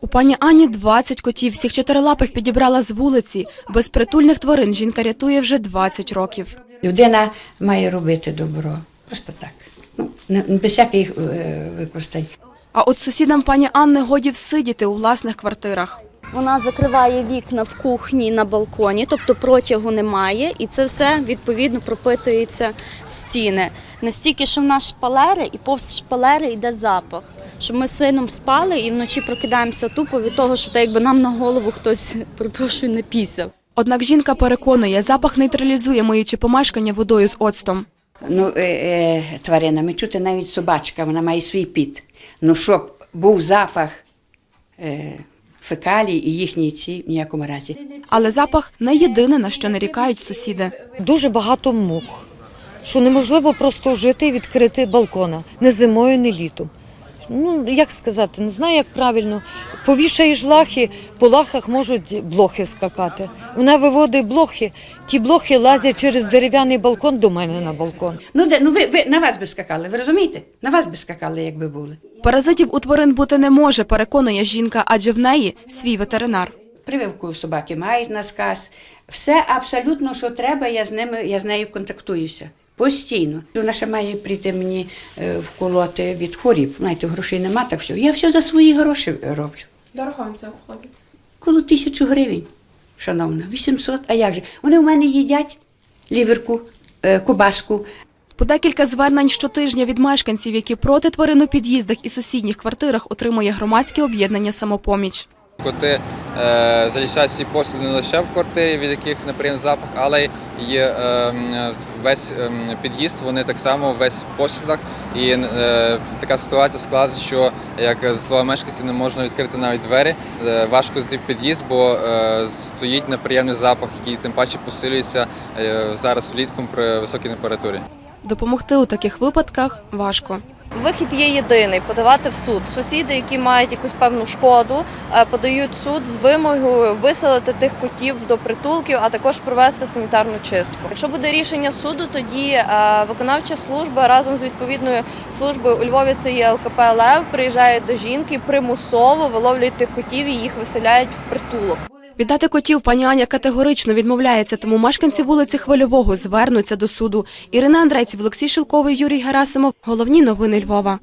У пані Ані 20 котів. Всіх чотирилапих підібрала з вулиці. Безпритульних тварин жінка рятує вже 20 років. Людина має робити добро. Просто так. Ну, не- без всяких е, використань. А от сусідам пані Анни годі всидіти у власних квартирах. Вона закриває вікна в кухні на балконі, тобто протягу немає, і це все відповідно пропитується стіни. Настільки, що в нас шпалери, і повз шпалери йде запах. Що ми з сином спали і вночі прокидаємося тупо від того, що так якби нам на голову хтось перепрошую не пісяв. Однак жінка переконує, запах нейтралізує миючи помешкання водою з оцтом. Ну, е, е, тваринами чути навіть собачка, вона має свій піт. Ну, щоб був запах е, фекалій і їхній ці в ніякому разі. Але запах не єдине, на що нарікають сусіди. дуже багато мух, що неможливо просто жити і відкрити балкона не зимою, не літом. Ну, як сказати, не знаю, як правильно. Повішаєш лахи, по лахах можуть блохи скакати. Вона виводить блохи, ті блохи лазять через дерев'яний балкон до мене на балкон. Ну, де, ну ви, ви на вас би скакали, ви розумієте? На вас би скакали, якби були. Паразитів у тварин бути не може, переконує жінка, адже в неї свій ветеринар. Прививку собаки мають на сказ. Все абсолютно, що треба, я з ними, я з нею контактуюся. Постійно. Вона ще має прийти мені е, вколоти від хворіб. Знаєте, грошей нема, так все. Я все за свої гроші роблю. Дорого це виходить. Коло тисячу гривень, шановна, 800. А як же? Вони у мене їдять ліверку, е, кубаску. По декілька звернень щотижня від мешканців, які проти тварин у під'їздах і сусідніх квартирах отримує громадське об'єднання самопоміч. Коти залишають свій послід не лише в квартирі, від яких неприємний запах, але й е, весь ем, під'їзд, вони так само весь в послідах. І е, така ситуація склалася, що як за слова мешканців не можна відкрити навіть двері. Е, важко зайти в під'їзд, бо е, стоїть неприємний запах, який тим паче посилюється е, зараз влітку при високій температурі. Допомогти у таких випадках важко. Вихід є єдиний подавати в суд. Сусіди, які мають якусь певну шкоду, е, подають в суд з вимогою виселити тих котів до притулків, а також провести санітарну чистку. Якщо буде рішення суду, тоді е, виконавча служба разом з відповідною службою у Львові це є ЛКП Лев, приїжджають до жінки, примусово виловлюють тих котів і їх виселяють в притулок. Віддати котів пані Аня категорично відмовляється, тому мешканці вулиці Хвильового звернуться до суду. Ірина Андрейців, Олексій Шилковий, Юрій Герасимов. Головні новини Львова.